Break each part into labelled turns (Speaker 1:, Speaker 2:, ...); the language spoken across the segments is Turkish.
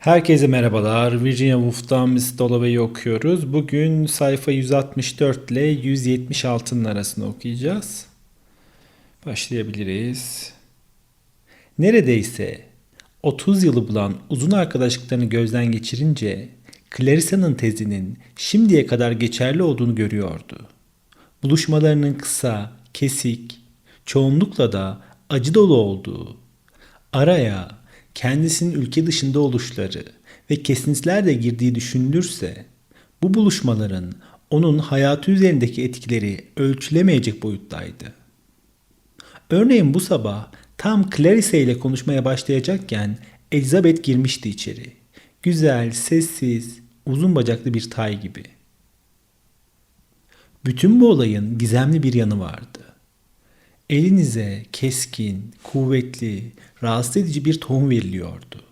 Speaker 1: Herkese merhabalar. Virginia Woolf'tan Miss Dalloway'i okuyoruz. Bugün sayfa 164 ile 176'nın arasını okuyacağız. Başlayabiliriz. Neredeyse 30 yılı bulan uzun arkadaşlıklarını gözden geçirince Clarissa'nın tezinin şimdiye kadar geçerli olduğunu görüyordu. Buluşmalarının kısa, kesik, çoğunlukla da acı dolu olduğu, araya kendisinin ülke dışında oluşları ve kesintiler de girdiği düşünülürse bu buluşmaların onun hayatı üzerindeki etkileri ölçülemeyecek boyuttaydı. Örneğin bu sabah tam Clarissa ile konuşmaya başlayacakken Elizabeth girmişti içeri. Güzel, sessiz, uzun bacaklı bir tay gibi. Bütün bu olayın gizemli bir yanı vardı. Elinize keskin, kuvvetli, rahatsız edici bir tohum veriliyordu.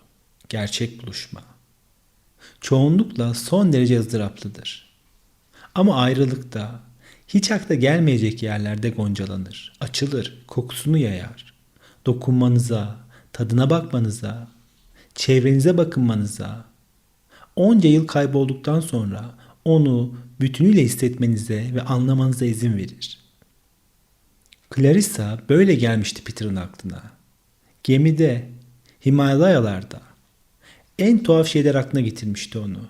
Speaker 1: Gerçek buluşma. Çoğunlukla son derece ızdıraplıdır. Ama ayrılıkta, hiç akla gelmeyecek yerlerde goncalanır, açılır, kokusunu yayar. Dokunmanıza, tadına bakmanıza, çevrenize bakınmanıza, onca yıl kaybolduktan sonra onu bütünüyle hissetmenize ve anlamanıza izin verir. Clarissa böyle gelmişti Peter'ın aklına. Gemide, Himalayalarda. En tuhaf şeyler aklına getirmişti onu.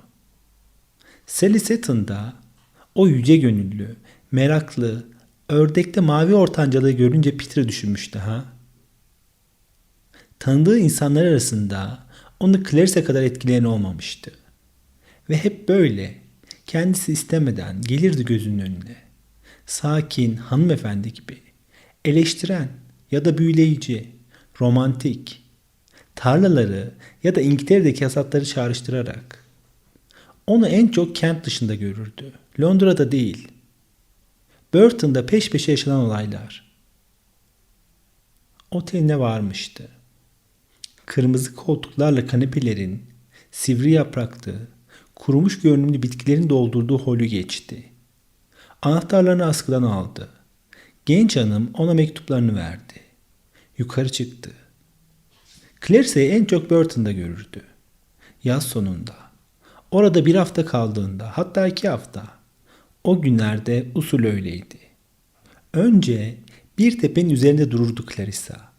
Speaker 1: Sally Setton'da o yüce gönüllü, meraklı, ördekte mavi ortancalığı görünce Peter'ı düşünmüştü ha. Tanıdığı insanlar arasında onu Clarissa kadar etkileyen olmamıştı. Ve hep böyle kendisi istemeden gelirdi gözünün önüne. Sakin hanımefendi gibi eleştiren ya da büyüleyici, romantik, tarlaları ya da İngiltere'deki hasatları çağrıştırarak onu en çok kent dışında görürdü. Londra'da değil. Burton'da peş peşe yaşanan olaylar. Oteline varmıştı. Kırmızı koltuklarla kanepelerin, sivri yapraklı, kurumuş görünümlü bitkilerin doldurduğu holü geçti. Anahtarlarını askıdan aldı. Genç hanım ona mektuplarını verdi. Yukarı çıktı. Clarissa'yı en çok Burton'da görürdü. Yaz sonunda. Orada bir hafta kaldığında, hatta iki hafta. O günlerde usul öyleydi. Önce bir tepenin üzerinde dururdu Clarissa.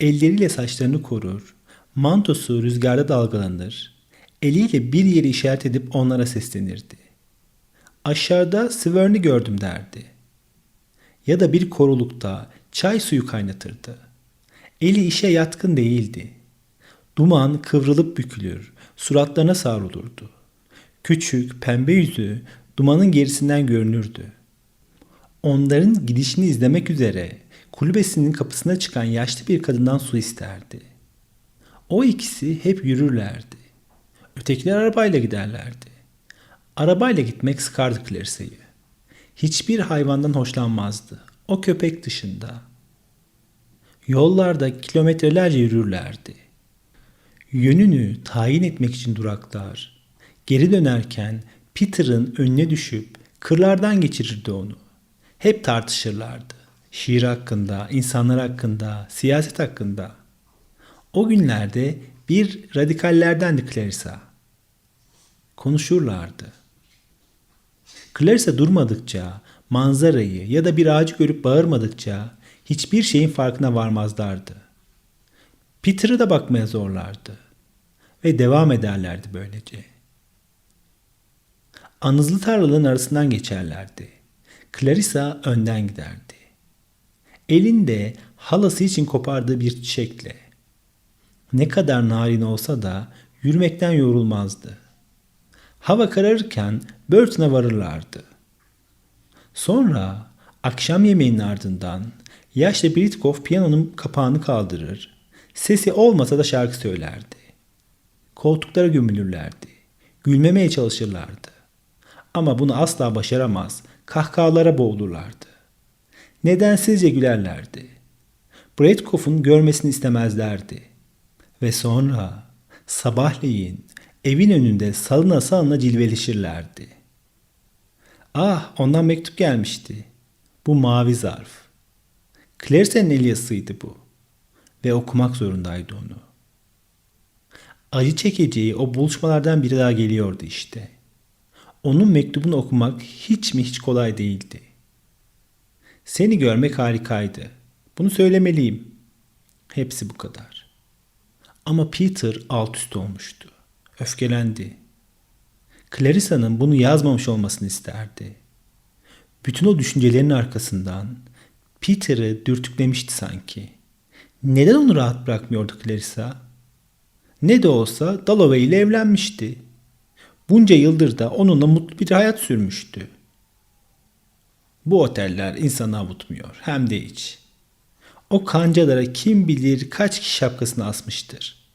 Speaker 1: Elleriyle saçlarını korur, mantosu rüzgarda dalgalanır, eliyle bir yeri işaret edip onlara seslenirdi. Aşağıda Svern'i gördüm derdi ya da bir korulukta çay suyu kaynatırdı. Eli işe yatkın değildi. Duman kıvrılıp bükülür, suratlarına savrulurdu. Küçük, pembe yüzü dumanın gerisinden görünürdü. Onların gidişini izlemek üzere kulübesinin kapısına çıkan yaşlı bir kadından su isterdi. O ikisi hep yürürlerdi. Ötekiler arabayla giderlerdi. Arabayla gitmek sıkardı Clarissa'yı. Hiçbir hayvandan hoşlanmazdı. O köpek dışında. Yollarda kilometrelerce yürürlerdi. Yönünü tayin etmek için duraklar. Geri dönerken Peter'ın önüne düşüp kırlardan geçirirdi onu. Hep tartışırlardı. Şiir hakkında, insanlar hakkında, siyaset hakkında. O günlerde bir radikallerdendi Clarissa. Konuşurlardı. Clarissa durmadıkça, manzarayı ya da bir ağacı görüp bağırmadıkça hiçbir şeyin farkına varmazlardı. Peter'ı da bakmaya zorlardı. Ve devam ederlerdi böylece. Anızlı tarlaların arasından geçerlerdi. Clarissa önden giderdi. Elinde halası için kopardığı bir çiçekle. Ne kadar narin olsa da yürümekten yorulmazdı. Hava kararırken Burton'a varırlardı. Sonra akşam yemeğinin ardından yaşlı Britkoff piyanonun kapağını kaldırır, sesi olmasa da şarkı söylerdi. Koltuklara gömülürlerdi. Gülmemeye çalışırlardı. Ama bunu asla başaramaz, kahkahalara boğulurlardı. Nedensizce gülerlerdi. Bretkoff'un görmesini istemezlerdi. Ve sonra sabahleyin evin önünde salına salına cilveleşirlerdi. Ah ondan mektup gelmişti. Bu mavi zarf. Clarice'nin el yazısıydı bu. Ve okumak zorundaydı onu. acı çekeceği o buluşmalardan biri daha geliyordu işte. Onun mektubunu okumak hiç mi hiç kolay değildi. Seni görmek harikaydı. Bunu söylemeliyim. Hepsi bu kadar. Ama Peter alt üst olmuştu. Öfkelendi. Clarissa'nın bunu yazmamış olmasını isterdi. Bütün o düşüncelerin arkasından Peter'ı dürtüklemişti sanki. Neden onu rahat bırakmıyordu Clarissa? Ne de olsa Dalloway ile evlenmişti. Bunca yıldır da onunla mutlu bir hayat sürmüştü. Bu oteller insanı avutmuyor hem de hiç. O kancalara kim bilir kaç kişi şapkasını asmıştır.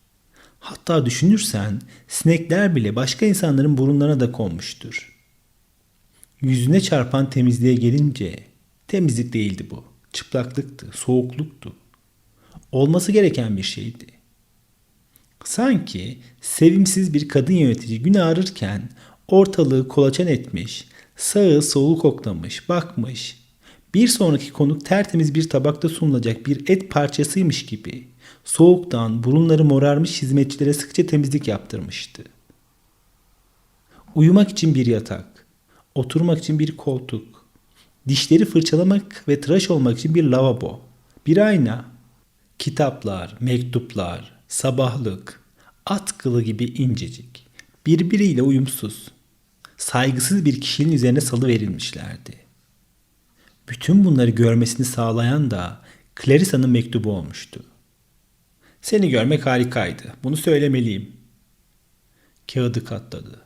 Speaker 1: Hatta düşünürsen sinekler bile başka insanların burunlarına da konmuştur. Yüzüne çarpan temizliğe gelince temizlik değildi bu. Çıplaklıktı, soğukluktu. Olması gereken bir şeydi. Sanki sevimsiz bir kadın yönetici gün ağrırken ortalığı kolaçan etmiş, sağı solu koklamış, bakmış. Bir sonraki konuk tertemiz bir tabakta sunulacak bir et parçasıymış gibi soğuktan burunları morarmış hizmetçilere sıkça temizlik yaptırmıştı. Uyumak için bir yatak, oturmak için bir koltuk, dişleri fırçalamak ve tıraş olmak için bir lavabo, bir ayna, kitaplar, mektuplar, sabahlık, at kılı gibi incecik, birbiriyle uyumsuz, saygısız bir kişinin üzerine salı verilmişlerdi. Bütün bunları görmesini sağlayan da Clarissa'nın mektubu olmuştu. Seni görmek harikaydı. Bunu söylemeliyim. Kağıdı katladı.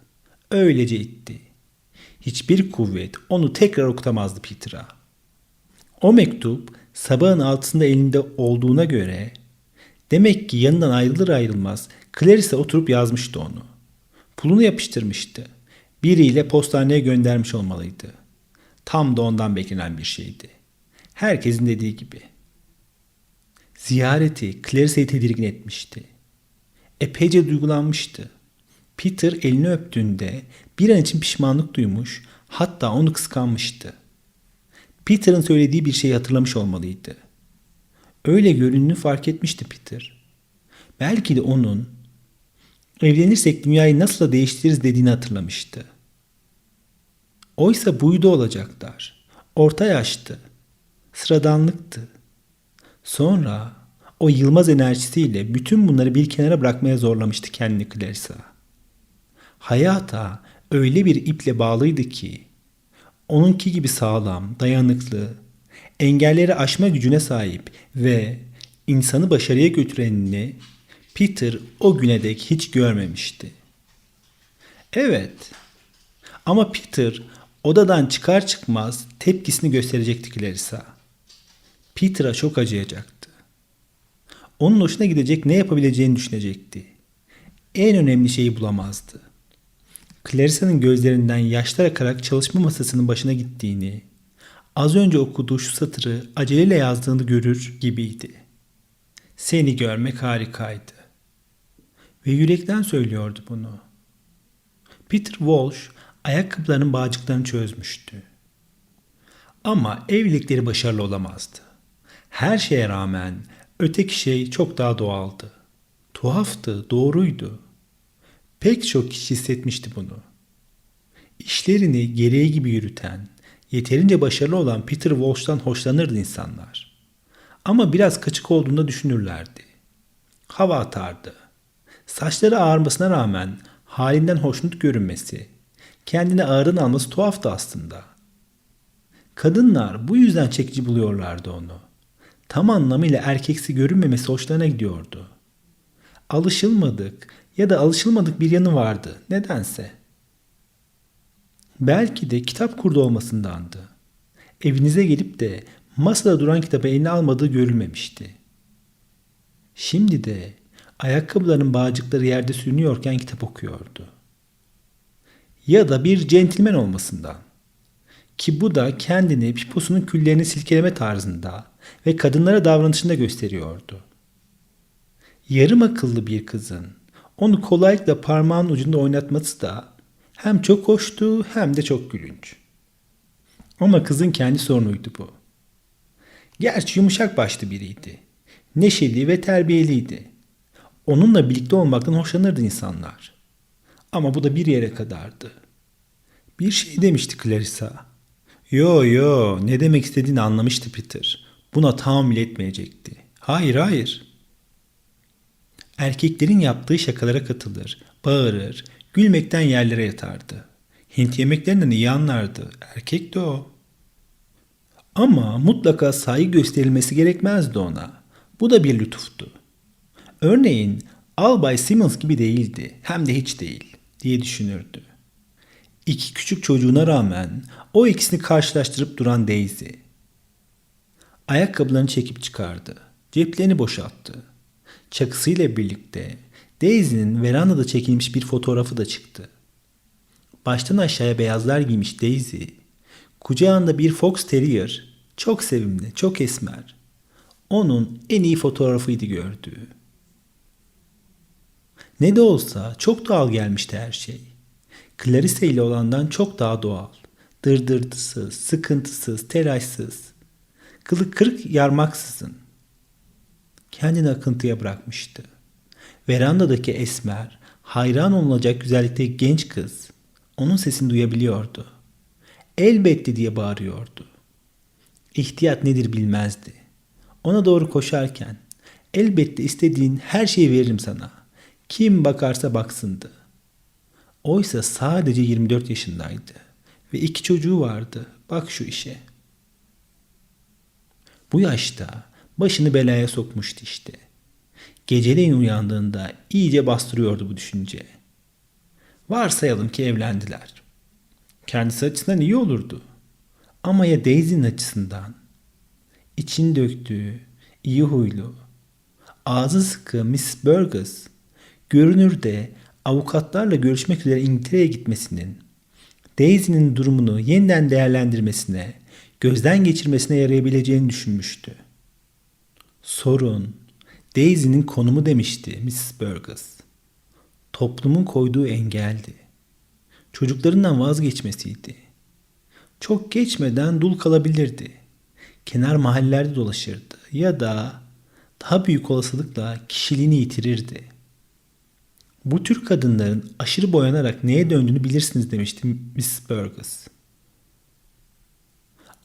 Speaker 1: Öylece itti. Hiçbir kuvvet onu tekrar okutamazdı Peter'a. O mektup sabahın altında elinde olduğuna göre demek ki yanından ayrılır ayrılmaz Clarissa oturup yazmıştı onu. Pulunu yapıştırmıştı. Biriyle postaneye göndermiş olmalıydı. Tam da ondan beklenen bir şeydi. Herkesin dediği gibi. Ziyareti Clarissa'yı tedirgin etmişti. Epeyce duygulanmıştı. Peter elini öptüğünde bir an için pişmanlık duymuş, hatta onu kıskanmıştı. Peter'ın söylediği bir şeyi hatırlamış olmalıydı. Öyle göründüğünü fark etmişti Peter. Belki de onun evlenirsek dünyayı nasıl da değiştiririz dediğini hatırlamıştı. Oysa buydu olacaklar. Orta yaştı. Sıradanlıktı. Sonra o yılmaz enerjisiyle bütün bunları bir kenara bırakmaya zorlamıştı kendini Clarissa. Hayata öyle bir iple bağlıydı ki onunki gibi sağlam, dayanıklı, engelleri aşma gücüne sahip ve insanı başarıya götürenini Peter o güne dek hiç görmemişti. Evet ama Peter odadan çıkar çıkmaz tepkisini gösterecekti Clarissa. Peter'a çok acıyacaktı. Onun hoşuna gidecek ne yapabileceğini düşünecekti. En önemli şeyi bulamazdı. Clarissa'nın gözlerinden yaşlar akarak çalışma masasının başına gittiğini, az önce okuduğu şu satırı aceleyle yazdığını görür gibiydi. Seni görmek harikaydı. Ve yürekten söylüyordu bunu. Peter Walsh ayakkabılarının bağcıklarını çözmüştü. Ama evlilikleri başarılı olamazdı. Her şeye rağmen öteki şey çok daha doğaldı. Tuhaftı, doğruydu. Pek çok kişi hissetmişti bunu. İşlerini gereği gibi yürüten, yeterince başarılı olan Peter Walsh'tan hoşlanırdı insanlar. Ama biraz kaçık olduğunda düşünürlerdi. Hava atardı. Saçları ağarmasına rağmen halinden hoşnut görünmesi, kendine ağırın alması tuhaftı aslında. Kadınlar bu yüzden çekici buluyorlardı onu tam anlamıyla erkeksi görünmemesi hoşlarına gidiyordu. Alışılmadık ya da alışılmadık bir yanı vardı nedense. Belki de kitap kurdu olmasındandı. Evinize gelip de masada duran kitabı eline almadığı görülmemişti. Şimdi de ayakkabıların bağcıkları yerde sürünüyorken kitap okuyordu. Ya da bir centilmen olmasından. Ki bu da kendini piposunun küllerini silkeleme tarzında ve kadınlara davranışında gösteriyordu. Yarım akıllı bir kızın onu kolaylıkla parmağın ucunda oynatması da hem çok hoştu hem de çok gülünç. Ama kızın kendi sorunuydu bu. Gerçi yumuşak başlı biriydi. Neşeli ve terbiyeliydi. Onunla birlikte olmaktan hoşlanırdı insanlar. Ama bu da bir yere kadardı. Bir şey demişti Clarissa. Yo yo ne demek istediğini anlamıştı Peter. Buna tahammül etmeyecekti. Hayır hayır. Erkeklerin yaptığı şakalara katılır, bağırır, gülmekten yerlere yatardı. Hint yemeklerinden iyi anlardı. Erkek de o. Ama mutlaka saygı gösterilmesi gerekmezdi ona. Bu da bir lütuftu. Örneğin Albay Simmons gibi değildi, hem de hiç değil diye düşünürdü. İki küçük çocuğuna rağmen o ikisini karşılaştırıp duran Daisy. Ayakkabılarını çekip çıkardı. Ceplerini boşalttı. Çakısıyla birlikte Daisy'nin verandada çekilmiş bir fotoğrafı da çıktı. Baştan aşağıya beyazlar giymiş Daisy, kucağında bir Fox Terrier, çok sevimli, çok esmer. Onun en iyi fotoğrafıydı gördüğü. Ne de olsa çok doğal gelmişti her şey. Clarissa ile olandan çok daha doğal. Dırdırtısız, sıkıntısız, telaşsız. Kılık kırık yarmaksızın. Kendini akıntıya bırakmıştı. Verandadaki esmer, hayran olunacak güzellikteki genç kız onun sesini duyabiliyordu. Elbette diye bağırıyordu. İhtiyat nedir bilmezdi. Ona doğru koşarken elbette istediğin her şeyi veririm sana. Kim bakarsa baksındı. Oysa sadece 24 yaşındaydı ve iki çocuğu vardı. Bak şu işe. Bu yaşta başını belaya sokmuştu işte. Geceleyin uyandığında iyice bastırıyordu bu düşünce. Varsayalım ki evlendiler. Kendisi açısından iyi olurdu. Ama ya Daisy'nin açısından? İçin döktüğü, iyi huylu, ağzı sıkı Miss Burgess, görünürde avukatlarla görüşmek üzere İngiltere'ye gitmesinin, Daisy'nin durumunu yeniden değerlendirmesine, gözden geçirmesine yarayabileceğini düşünmüştü. Sorun, Daisy'nin konumu demişti Mrs. Burgess. Toplumun koyduğu engeldi. Çocuklarından vazgeçmesiydi. Çok geçmeden dul kalabilirdi. Kenar mahallelerde dolaşırdı ya da daha büyük olasılıkla kişiliğini yitirirdi. Bu tür kadınların aşırı boyanarak neye döndüğünü bilirsiniz demişti Miss Burgess.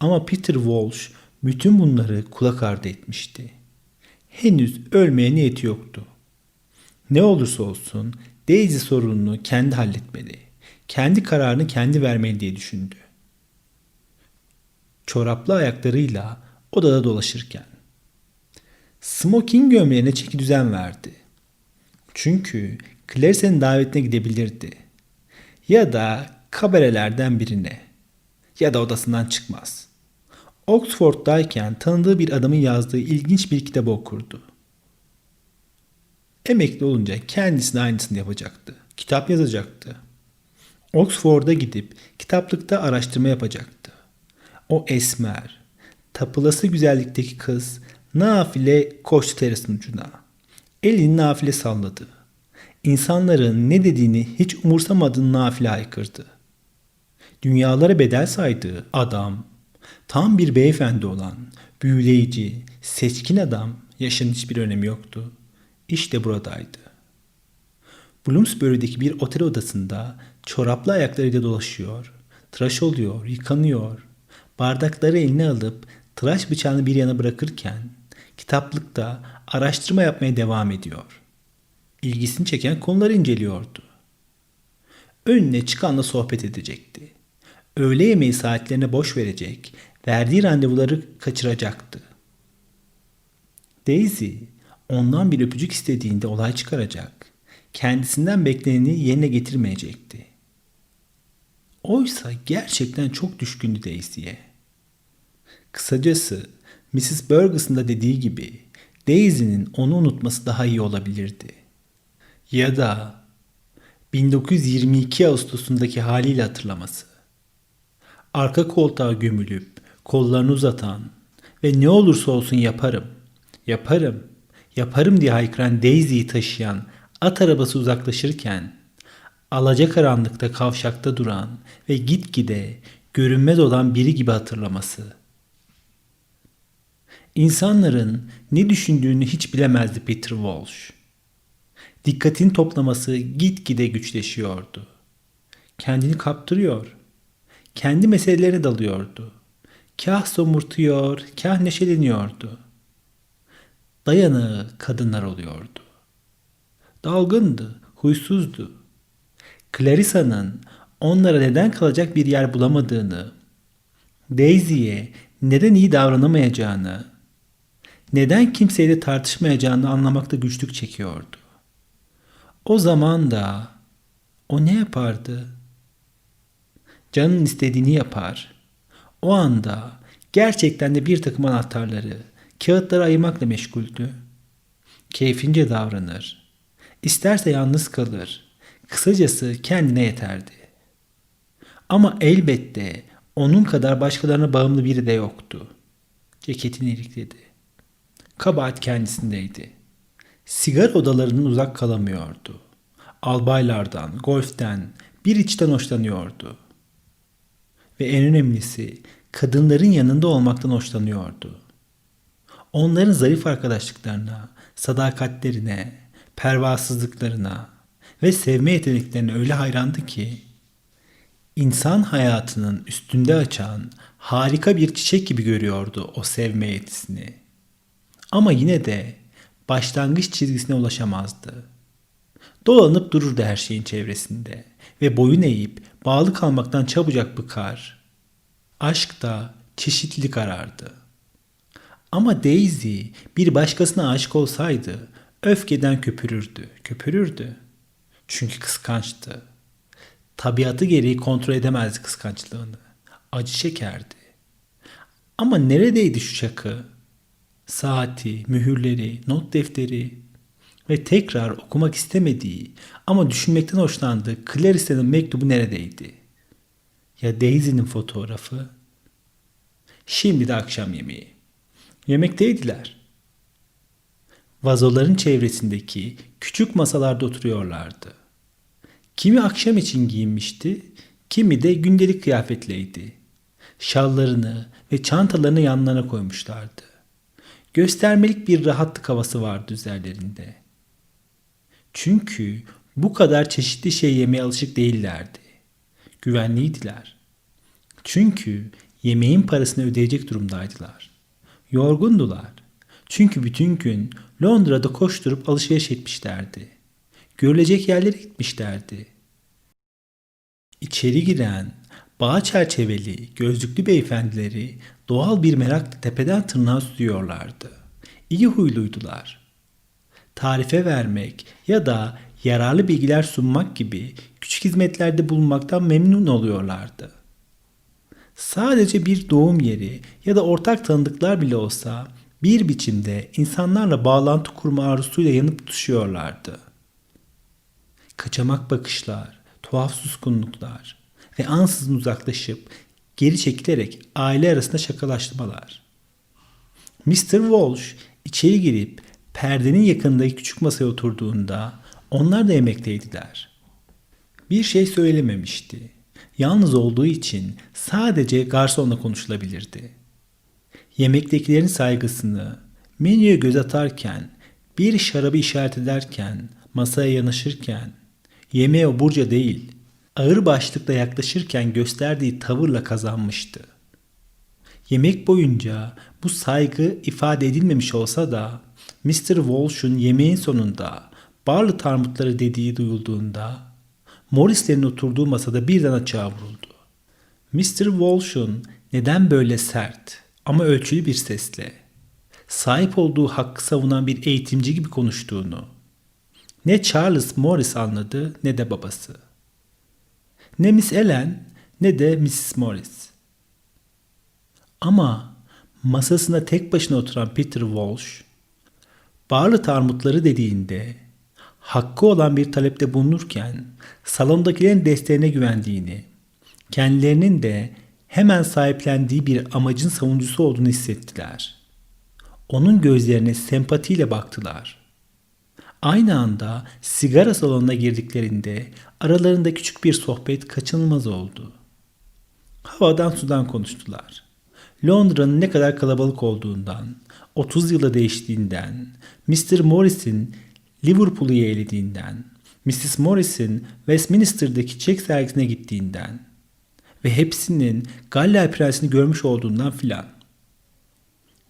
Speaker 1: Ama Peter Walsh bütün bunları kulak ardı etmişti. Henüz ölmeye niyeti yoktu. Ne olursa olsun Daisy sorununu kendi halletmeli. Kendi kararını kendi vermeli diye düşündü. Çoraplı ayaklarıyla odada dolaşırken. Smoking gömleğine çeki düzen verdi. Çünkü Clarice'nin davetine gidebilirdi. Ya da kabarelerden birine. Ya da odasından çıkmaz. Oxford'dayken tanıdığı bir adamın yazdığı ilginç bir kitabı okurdu. Emekli olunca kendisine aynısını yapacaktı. Kitap yazacaktı. Oxford'a gidip kitaplıkta araştırma yapacaktı. O esmer, tapılası güzellikteki kız nafile koştu terasın ucuna. Elini nafile salladı. İnsanların ne dediğini hiç umursamadığını nafile haykırdı. Dünyalara bedel saydığı adam, tam bir beyefendi olan, büyüleyici, seçkin adam yaşının hiçbir önemi yoktu. İşte buradaydı. Bloomsbury'deki bir otel odasında çoraplı ayaklarıyla dolaşıyor, tıraş oluyor, yıkanıyor, bardakları eline alıp tıraş bıçağını bir yana bırakırken kitaplıkta araştırma yapmaya devam ediyor. İlgisini çeken konuları inceliyordu. Önüne çıkanla sohbet edecekti. Öğle yemeği saatlerine boş verecek, verdiği randevuları kaçıracaktı. Daisy ondan bir öpücük istediğinde olay çıkaracak. Kendisinden bekleneni yerine getirmeyecekti. Oysa gerçekten çok düşkündü Daisy'ye. Kısacası Mrs. Burgess'ın da dediği gibi Daisy'nin onu unutması daha iyi olabilirdi. Ya da 1922 Ağustos'undaki haliyle hatırlaması. Arka koltuğa gömülüp kollarını uzatan ve ne olursa olsun yaparım, yaparım, yaparım diye haykıran Daisy'yi taşıyan at arabası uzaklaşırken alacakaranlıkta kavşakta duran ve gitgide görünmez olan biri gibi hatırlaması. İnsanların ne düşündüğünü hiç bilemezdi Peter Walsh. Dikkatini toplaması gitgide güçleşiyordu. Kendini kaptırıyor. Kendi meselelerine dalıyordu. Kah somurtuyor, kah neşeleniyordu. Dayanığı kadınlar oluyordu. Dalgındı, huysuzdu. Clarissa'nın onlara neden kalacak bir yer bulamadığını, Daisy'ye neden iyi davranamayacağını, neden kimseyle tartışmayacağını anlamakta güçlük çekiyordu. O zaman da o ne yapardı? Canın istediğini yapar. O anda gerçekten de bir takım anahtarları, kağıtları ayırmakla meşguldü. Keyfince davranır. İsterse yalnız kalır. Kısacası kendine yeterdi. Ama elbette onun kadar başkalarına bağımlı biri de yoktu. Ceketini ilikledi. Kabahat kendisindeydi. Sigara odalarından uzak kalamıyordu. Albaylardan, golften, bir içten hoşlanıyordu. Ve en önemlisi kadınların yanında olmaktan hoşlanıyordu. Onların zarif arkadaşlıklarına, sadakatlerine, pervasızlıklarına ve sevme yeteneklerine öyle hayrandı ki insan hayatının üstünde açan harika bir çiçek gibi görüyordu o sevme yetisini. Ama yine de başlangıç çizgisine ulaşamazdı. Dolanıp dururdu her şeyin çevresinde ve boyun eğip bağlı kalmaktan çabucak bıkar. Aşk da çeşitlilik arardı. Ama Daisy bir başkasına aşık olsaydı öfkeden köpürürdü, köpürürdü. Çünkü kıskançtı. Tabiatı gereği kontrol edemezdi kıskançlığını. Acı çekerdi. Ama neredeydi şu çakı? Saati, mühürleri, not defteri ve tekrar okumak istemediği ama düşünmekten hoşlandığı Clarice'nin mektubu neredeydi? Ya Daisy'nin fotoğrafı? Şimdi de akşam yemeği. Yemekteydiler. Vazoların çevresindeki küçük masalarda oturuyorlardı. Kimi akşam için giyinmişti, kimi de gündelik kıyafetleydi. Şallarını ve çantalarını yanlarına koymuşlardı. Göstermelik bir rahatlık havası vardı üzerlerinde. Çünkü bu kadar çeşitli şey yemeye alışık değillerdi. Güvenliydiler. Çünkü yemeğin parasını ödeyecek durumdaydılar. Yorgundular. Çünkü bütün gün Londra'da koşturup alışveriş etmişlerdi. Görülecek yerlere gitmişlerdi. İçeri giren bağ çerçeveli gözlüklü beyefendileri doğal bir merakla tepeden tırnağa süzüyorlardı. İyi huyluydular. Tarife vermek ya da yararlı bilgiler sunmak gibi küçük hizmetlerde bulunmaktan memnun oluyorlardı. Sadece bir doğum yeri ya da ortak tanıdıklar bile olsa bir biçimde insanlarla bağlantı kurma arzusuyla yanıp tutuşuyorlardı. Kaçamak bakışlar, tuhaf suskunluklar ve ansızın uzaklaşıp geri çekilerek aile arasında şakalaşmalar. Mr. Walsh içeri girip perdenin yakındaki küçük masaya oturduğunda onlar da yemekteydiler. Bir şey söylememişti. Yalnız olduğu için sadece garsonla konuşulabilirdi. Yemektekilerin saygısını, menüye göz atarken, bir şarabı işaret ederken, masaya yanaşırken, yemeğe oburca değil, ağır başlıkla yaklaşırken gösterdiği tavırla kazanmıştı. Yemek boyunca bu saygı ifade edilmemiş olsa da Mr. Walsh'un yemeğin sonunda barlı tarmutları dediği duyulduğunda Morris'lerin oturduğu masada birden açığa vuruldu. Mr. Walsh'un neden böyle sert ama ölçülü bir sesle sahip olduğu hakkı savunan bir eğitimci gibi konuştuğunu ne Charles Morris anladı ne de babası. Ne Miss Ellen ne de Mrs. Morris. Ama masasında tek başına oturan Peter Walsh, Barlı Tarmutları dediğinde hakkı olan bir talepte bulunurken salondakilerin desteğine güvendiğini, kendilerinin de hemen sahiplendiği bir amacın savunucusu olduğunu hissettiler. Onun gözlerine sempatiyle baktılar. Aynı anda sigara salonuna girdiklerinde aralarında küçük bir sohbet kaçınılmaz oldu. Havadan sudan konuştular. Londra'nın ne kadar kalabalık olduğundan, 30 yıla değiştiğinden, Mr. Morris'in Liverpool'u yeğlediğinden, Mrs. Morris'in Westminster'daki çek sergisine gittiğinden ve hepsinin Galler Prensi'ni görmüş olduğundan filan.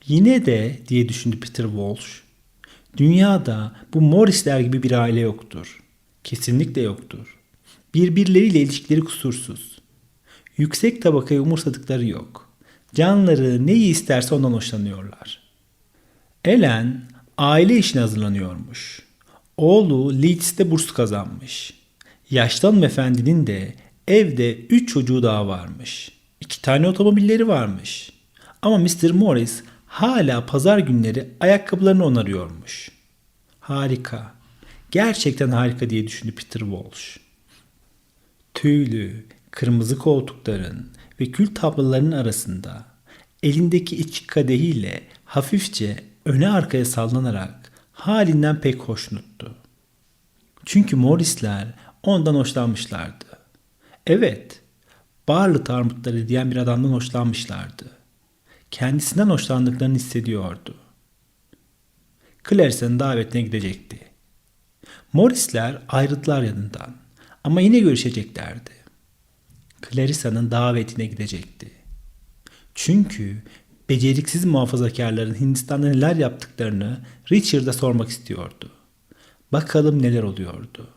Speaker 1: Yine de diye düşündü Peter Walsh. Dünyada bu Morrisler gibi bir aile yoktur. Kesinlikle yoktur. Birbirleriyle ilişkileri kusursuz. Yüksek tabakayı umursadıkları yok. Canları neyi isterse ondan hoşlanıyorlar. Ellen aile işine hazırlanıyormuş. Oğlu Leeds'te burs kazanmış. Yaşlı hanımefendinin de evde üç çocuğu daha varmış. İki tane otomobilleri varmış. Ama Mr. Morris hala pazar günleri ayakkabılarını onarıyormuş. Harika. Gerçekten harika diye düşündü Peter Walsh. Tüylü, kırmızı koltukların ve kül tablolarının arasında elindeki içki kadehiyle hafifçe öne arkaya sallanarak halinden pek hoşnuttu. Çünkü Morrisler ondan hoşlanmışlardı. Evet, Barlet armutları diyen bir adamdan hoşlanmışlardı. Kendisinden hoşlandıklarını hissediyordu. Clarice'nin davetine gidecekti. Morrisler ayrıldılar yanından ama yine görüşeceklerdi. Clarissa'nın davetine gidecekti. Çünkü beceriksiz muhafazakarların Hindistan'da neler yaptıklarını Richard'a sormak istiyordu. Bakalım neler oluyordu.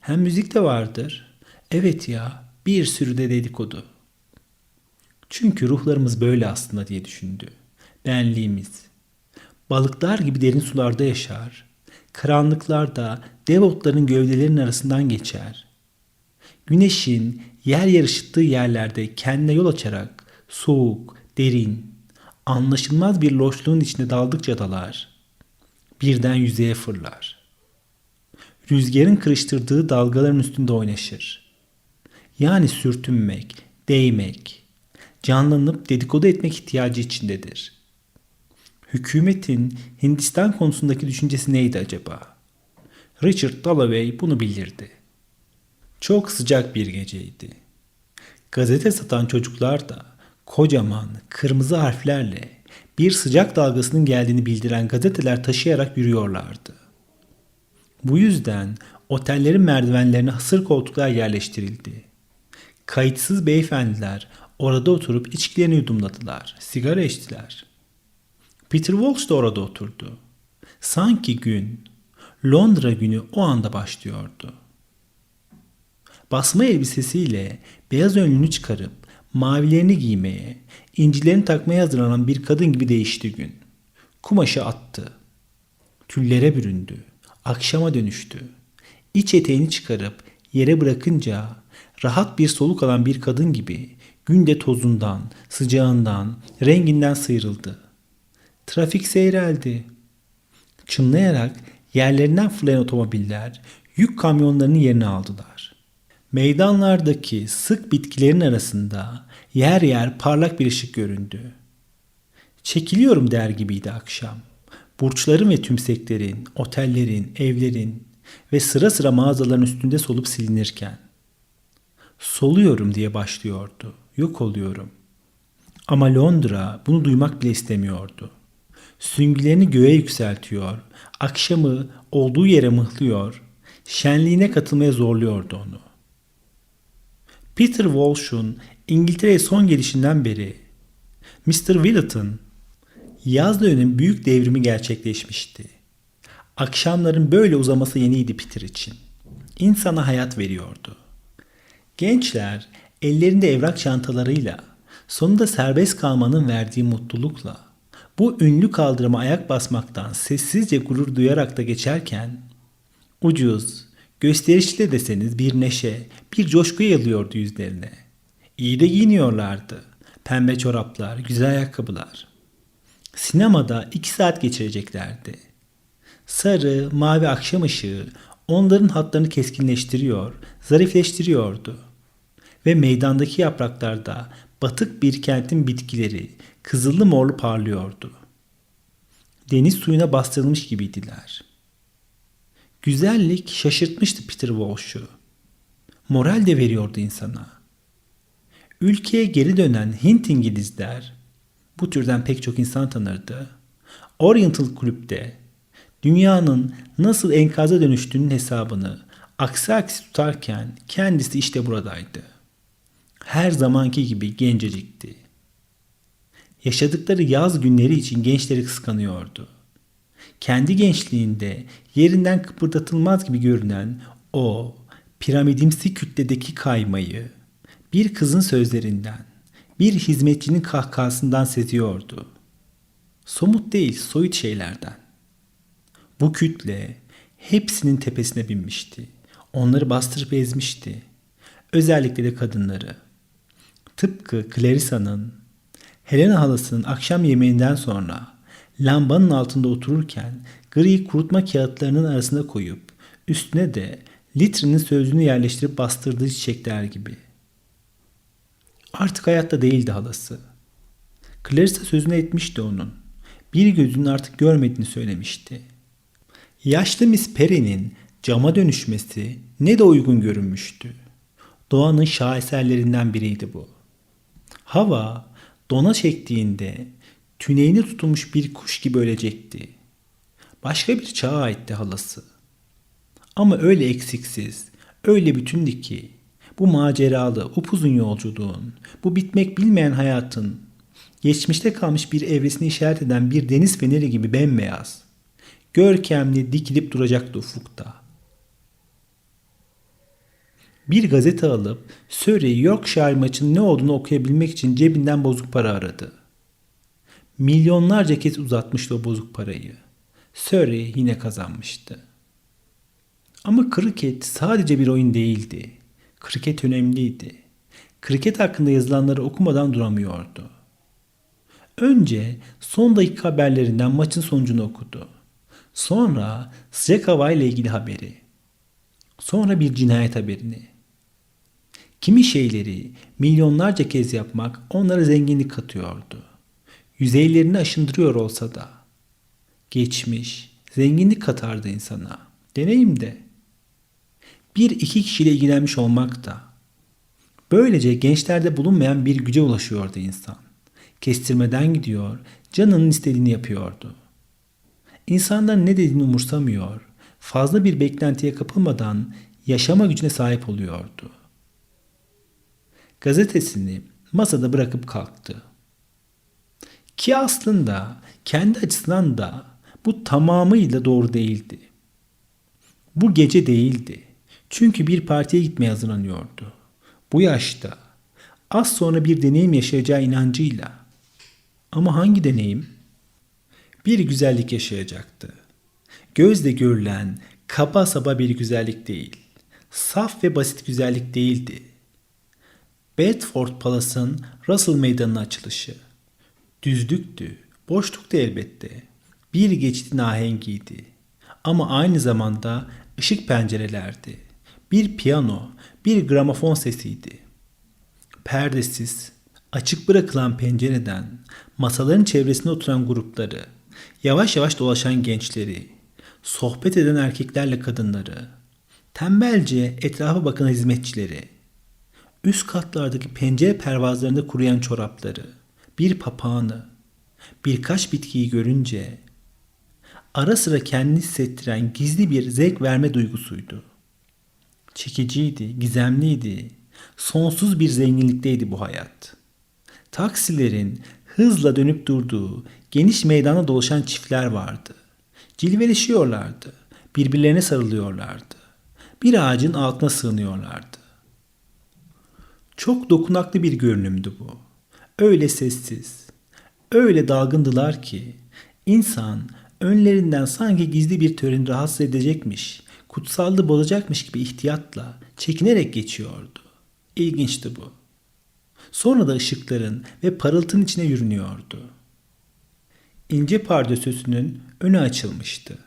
Speaker 1: Hem müzik de vardır. Evet ya, bir sürü de dedikodu. Çünkü ruhlarımız böyle aslında diye düşündü. Benliğimiz. Balıklar gibi derin sularda yaşar. Karanlıklarda dev otların gövdelerinin arasından geçer. Güneşin yer yer ışıttığı yerlerde kendine yol açarak soğuk, derin, anlaşılmaz bir loşluğun içine daldıkça dalar. Birden yüzeye fırlar. Rüzgarın kırıştırdığı dalgaların üstünde oynaşır. Yani sürtünmek, değmek, canlanıp dedikodu etmek ihtiyacı içindedir. Hükümetin Hindistan konusundaki düşüncesi neydi acaba? Richard Dalloway bunu bilirdi. Çok sıcak bir geceydi. Gazete satan çocuklar da kocaman kırmızı harflerle bir sıcak dalgasının geldiğini bildiren gazeteler taşıyarak yürüyorlardı. Bu yüzden otellerin merdivenlerine hasır koltuklar yerleştirildi. Kayıtsız beyefendiler orada oturup içkilerini yudumladılar, sigara içtiler. Peter Walsh da orada oturdu. Sanki gün, Londra günü o anda başlıyordu. Basma elbisesiyle beyaz önlüğünü çıkarıp mavilerini giymeye, incilerini takmaya hazırlanan bir kadın gibi değişti gün. Kumaşı attı. Tüllere büründü. Akşama dönüştü. İç eteğini çıkarıp yere bırakınca rahat bir soluk alan bir kadın gibi günde tozundan, sıcağından, renginden sıyrıldı. Trafik seyreldi. Çınlayarak yerlerinden fırlayan otomobiller yük kamyonlarının yerini aldılar. Meydanlardaki sık bitkilerin arasında yer yer parlak bir ışık göründü. Çekiliyorum der gibiydi akşam. Burçların ve tümseklerin, otellerin, evlerin ve sıra sıra mağazaların üstünde solup silinirken. Soluyorum diye başlıyordu. Yok oluyorum. Ama Londra bunu duymak bile istemiyordu. Süngülerini göğe yükseltiyor, akşamı olduğu yere mıhlıyor, şenliğine katılmaya zorluyordu onu. Peter Walsh'un İngiltere'ye son gelişinden beri Mr. Willot'ın yaz dönemi büyük devrimi gerçekleşmişti. Akşamların böyle uzaması yeniydi Peter için. İnsana hayat veriyordu. Gençler ellerinde evrak çantalarıyla sonunda serbest kalmanın verdiği mutlulukla bu ünlü kaldırıma ayak basmaktan sessizce gurur duyarak da geçerken ucuz, gösterişli deseniz bir neşe, bir coşku yayılıyordu yüzlerine. İyi de giyiniyorlardı. Pembe çoraplar, güzel ayakkabılar. Sinemada iki saat geçireceklerdi. Sarı, mavi akşam ışığı onların hatlarını keskinleştiriyor, zarifleştiriyordu. Ve meydandaki yapraklarda batık bir kentin bitkileri kızıllı morlu parlıyordu. Deniz suyuna bastırılmış gibiydiler. Güzellik şaşırtmıştı Peter Walsh'u. Moral de veriyordu insana. Ülkeye geri dönen Hint İngilizler, bu türden pek çok insan tanırdı. Oriental Kulüp'te dünyanın nasıl enkaza dönüştüğünün hesabını aksi aksi tutarken kendisi işte buradaydı. Her zamanki gibi gencecikti. Yaşadıkları yaz günleri için gençleri kıskanıyordu. Kendi gençliğinde yerinden kıpırdatılmaz gibi görünen o piramidimsi kütledeki kaymayı bir kızın sözlerinden, bir hizmetçinin kahkahasından seziyordu. Somut değil, soyut şeylerden. Bu kütle hepsinin tepesine binmişti. Onları bastırıp ezmişti. Özellikle de kadınları. Tıpkı Clarissa'nın Helena halasının akşam yemeğinden sonra lambanın altında otururken gri kurutma kağıtlarının arasına koyup üstüne de litrenin sözünü yerleştirip bastırdığı çiçekler gibi. Artık hayatta değildi halası. Clarissa sözünü etmişti onun. Bir gözünün artık görmediğini söylemişti. Yaşlı Miss Perry'nin cama dönüşmesi ne de uygun görünmüştü. Doğanın şaheserlerinden biriydi bu. Hava dona çektiğinde tüneyine tutulmuş bir kuş gibi ölecekti. Başka bir çağa aitti halası. Ama öyle eksiksiz, öyle bütündü ki bu maceralı, upuzun yolculuğun, bu bitmek bilmeyen hayatın, geçmişte kalmış bir evresini işaret eden bir deniz feneri gibi bembeyaz, görkemli dikilip duracaktı ufukta. Bir gazete alıp Surrey Yorkshire maçının ne olduğunu okuyabilmek için cebinden bozuk para aradı. Milyonlarca kez uzatmıştı o bozuk parayı. Surrey yine kazanmıştı. Ama kriket sadece bir oyun değildi. Kriket önemliydi. Kriket hakkında yazılanları okumadan duramıyordu. Önce son dakika haberlerinden maçın sonucunu okudu. Sonra sıcak havayla ilgili haberi. Sonra bir cinayet haberini. Kimi şeyleri milyonlarca kez yapmak onlara zenginlik katıyordu. Yüzeylerini aşındırıyor olsa da. Geçmiş, zenginlik katardı insana. Deneyim de. Bir iki kişiyle ilgilenmiş olmak da. Böylece gençlerde bulunmayan bir güce ulaşıyordu insan. Kestirmeden gidiyor, canının istediğini yapıyordu. İnsanlar ne dediğini umursamıyor, fazla bir beklentiye kapılmadan yaşama gücüne sahip oluyordu. Gazetesini masada bırakıp kalktı. Ki aslında kendi açısından da bu tamamıyla doğru değildi. Bu gece değildi. Çünkü bir partiye gitmeye hazırlanıyordu. Bu yaşta az sonra bir deneyim yaşayacağı inancıyla. Ama hangi deneyim? Bir güzellik yaşayacaktı. Gözle görülen kaba saba bir güzellik değil. Saf ve basit güzellik değildi. Bedford Palace'ın Russell Meydanı'nın açılışı. Düzlüktü, boşluktu elbette. Bir geçidin ahengiydi. Ama aynı zamanda ışık pencerelerdi. Bir piyano, bir gramofon sesiydi. Perdesiz, açık bırakılan pencereden masaların çevresinde oturan grupları, yavaş yavaş dolaşan gençleri, sohbet eden erkeklerle kadınları, tembelce etrafa bakan hizmetçileri, üst katlardaki pencere pervazlarında kuruyan çorapları, bir papağanı, birkaç bitkiyi görünce ara sıra kendini hissettiren gizli bir zevk verme duygusuydu. Çekiciydi, gizemliydi, sonsuz bir zenginlikteydi bu hayat. Taksilerin hızla dönüp durduğu geniş meydana dolaşan çiftler vardı. Cilveleşiyorlardı, birbirlerine sarılıyorlardı. Bir ağacın altına sığınıyorlardı. Çok dokunaklı bir görünümdü bu. Öyle sessiz, öyle dalgındılar ki insan önlerinden sanki gizli bir tören rahatsız edecekmiş, kutsallığı bozacakmış gibi ihtiyatla, çekinerek geçiyordu. İlginçti bu. Sonra da ışıkların ve parıltının içine yürünüyordu. İnce pardösüsünün önü açılmıştı.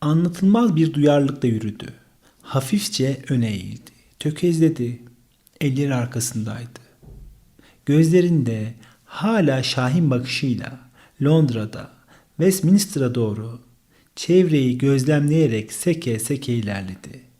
Speaker 1: Anlatılmaz bir duyarlılıkla yürüdü. Hafifçe öne eğildi. Tökezledi. Elleri arkasındaydı. Gözlerinde hala şahin bakışıyla Londra'da, Westminster'a doğru çevreyi gözlemleyerek seke seke ilerledi.